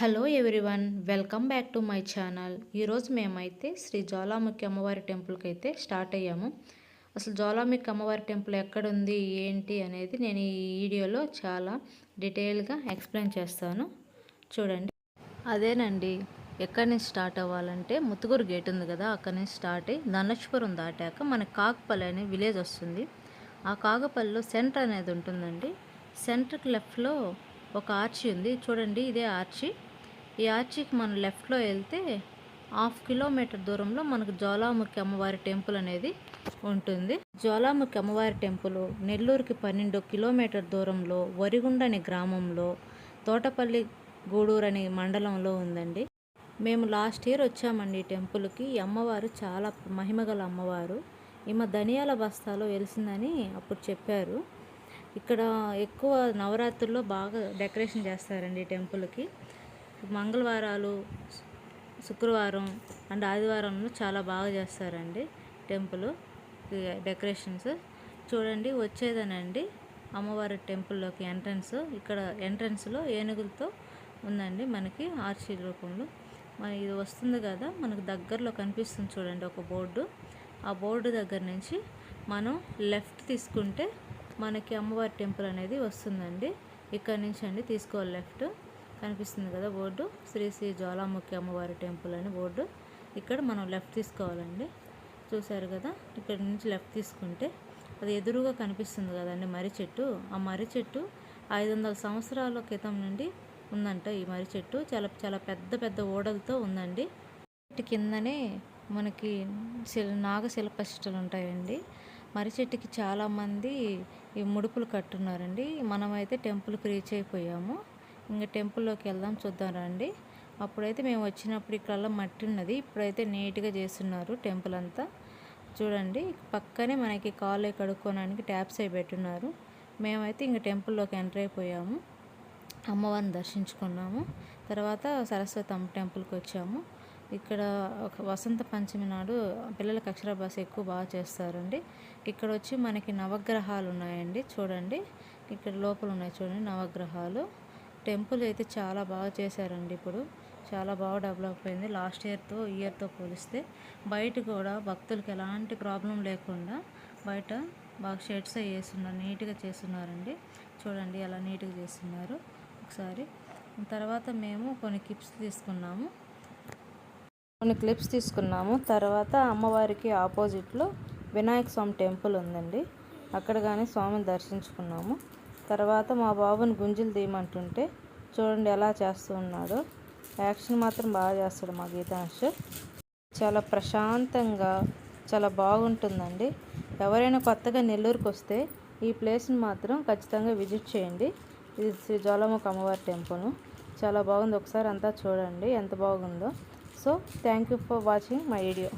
Hello everyone welcome back to my channel. ఈరోజు మేమైతే శ్రీ జ్వాలాముఖి అమ్మవారి టెంపుల్కి అయితే స్టార్ట్ అయ్యాము. అసలు జ్వాలాముఖి అమ్మవారి టెంపుల్ ఎక్కడుంది ఏంటి అనేది నేను ఈ వీడియోలో చాలా డీటెయిల్గా ఎక్స్ప్లెయిన్ చేస్తాను. చూడండి. అదేనండి. ఎక్కడి నుంచి స్టార్ట్ అవ్వాలంటే ముత్తుగూరు గేట్ ఉంది కదా అక్కడి నుంచి స్టార్ట్ అయ్యి ధనష్పురం దాటాక మన కాకపల్లి అనే విలేజ్ వస్తుంది. ఆ కాకపల్లిలో సెంటర్ అనేది ఉంటుందండి. సెంటర్కి లెఫ్ట్లో ఒక ఆర్చి ఉంది. చూడండి ఇదే ఆర్చి. ఈ ఆర్చికి మనం లెఫ్ట్లో వెళ్తే హాఫ్ కిలోమీటర్ దూరంలో మనకు జ్వాలాముఖి అమ్మవారి టెంపుల్ అనేది ఉంటుంది. జ్వాలాముఖి అమ్మవారి టెంపుల్ నెల్లూరుకి పన్నెండు కిలోమీటర్ దూరంలో వరిగుండ అనే గ్రామంలో తోటపల్లి గూడూరు అనే మండలంలో ఉందండి. మేము లాస్ట్ ఇయర్ వచ్చామండి ఈ టెంపుల్కి. ఈ అమ్మవారు చాలా మహిమగల అమ్మవారు. ఈమె ధనియాల బస్తాలో వెలిసిందని అప్పుడు చెప్పారు. ఇక్కడ ఎక్కువ నవరాత్రుల్లో బాగా డెకరేషన్ చేస్తారండి ఈ టెంపుల్కి. మంగళవారాలు శుక్రవారం అండ్ ఆదివారంలో చాలా బాగా చేస్తారండి టెంపుల్ డెకరేషన్స్. చూడండి వచ్చేదనండి అమ్మవారి టెంపుల్లోకి ఎంట్రన్స్. ఇక్కడ ఎంట్రన్స్లో ఏనుగులతో ఉందండి మనకి ఆర్చి రూపంలో. మరి ఇది వస్తుంది కదా మనకు దగ్గరలో కనిపిస్తుంది చూడండి ఒక బోర్డు. ఆ బోర్డు దగ్గర నుంచి మనం లెఫ్ట్ తీసుకుంటే మనకి అమ్మవారి టెంపుల్ అనేది వస్తుందండి. ఇక్కడ నుంచి అండి తీసుకోవాలి లెఫ్ట్. కనిపిస్తుంది కదా బోర్డు. శ్రీ శ్రీ జ్వాలాముఖి అమ్మవారి టెంపుల్ అని బోర్డు. ఇక్కడ మనం లెఫ్ట్ తీసుకోవాలండి. చూశారు కదా? ఇక్కడ నుంచి లెఫ్ట్ తీసుకుంటే అది ఎదురుగా కనిపిస్తుంది కదండి మర్రి చెట్టు. ఆ మర్రి చెట్టు ఐదు వందల సంవత్సరాల క్రితం నుండి ఉందంట ఈ మర్రి చెట్టు. చాలా చాలా పెద్ద పెద్ద ఓడలతో ఉందండి. చెట్టు కిందనే మనకి శిల్ నాగ శిల్పశిష్టలు ఉంటాయండి. మర్రి చెట్టుకి చాలామంది ఈ ముడుపులు కట్టున్నారండి. మనమైతే టెంపుల్కి రీచ్ అయిపోయాము. ఇంకా టెంపుల్లోకి వెళ్దాం చూద్దాం రండి. అప్పుడైతే మేము వచ్చినప్పుడు ఇక్కడ మట్టి ఉన్నది. ఇప్పుడైతే నీట్గా చేస్తున్నారు టెంపుల్ అంతా. చూడండి పక్కనే మనకి కాళ్ళు కడుక్కోవడానికి ట్యాప్స్ అయి పెట్టున్నారు. మేమైతే ఇంక టెంపుల్లోకి ఎంటర్ అయిపోయాము. అమ్మవారిని దర్శించుకున్నాము. తర్వాత సరస్వతి అమ్మ టెంపుల్కి వచ్చాము. ఇక్కడ ఒక వసంత పంచమి నాడు పిల్లలకు అక్షరాభ్యాస ఎక్కువ బాగా చేస్తారండి. ఇక్కడ వచ్చి మనకి నవగ్రహాలు ఉన్నాయండి చూడండి. ఇక్కడ లోపల ఉన్నాయి చూడండి నవగ్రహాలు. టెంపుల్ అయితే చాలా బాగా చేశారండి ఇప్పుడు. చాలా బాగా డెవలప్ అయింది. లాస్ట్ ఇయర్తో ఇయర్తో పోలిస్తే బయట కూడా భక్తులకి ఎలాంటి ప్రాబ్లం లేకుండా బయట బాగా షెడ్స్ వేస్తున్నారు నీట్గా చేస్తున్నారండి. చూడండి ఎలా నీట్గా చేస్తున్నారు. ఒకసారి తర్వాత మేము కొన్ని క్లిప్స్ తీసుకున్నాము. కొన్ని క్లిప్స్ తీసుకున్నాము. తర్వాత అమ్మవారికి ఆపోజిట్లో వినాయక స్వామి టెంపుల్ ఉందండి. అక్కడ కానీ స్వామిని దర్శించుకున్నాము. తర్వాత మా బాబుని గుంజులు తీయమంటుంటే చూడండి ఎలా చేస్తూ ఉన్నాడు. యాక్షన్ మాత్రం బాగా చేస్తాడు మా గీతాంశ్. చాలా ప్రశాంతంగా చాలా బాగుంటుందండి. ఎవరైనా కొత్తగా నెల్లూరుకు వస్తే ఈ ప్లేస్ని మాత్రం ఖచ్చితంగా విజిట్ చేయండి. ఇది శ్రీ జ్వాలముఖ అమ్మవారి టెంపుల్. చాలా బాగుంది. ఒకసారి అంతా చూడండి ఎంత బాగుందో. So thank you for watching my video.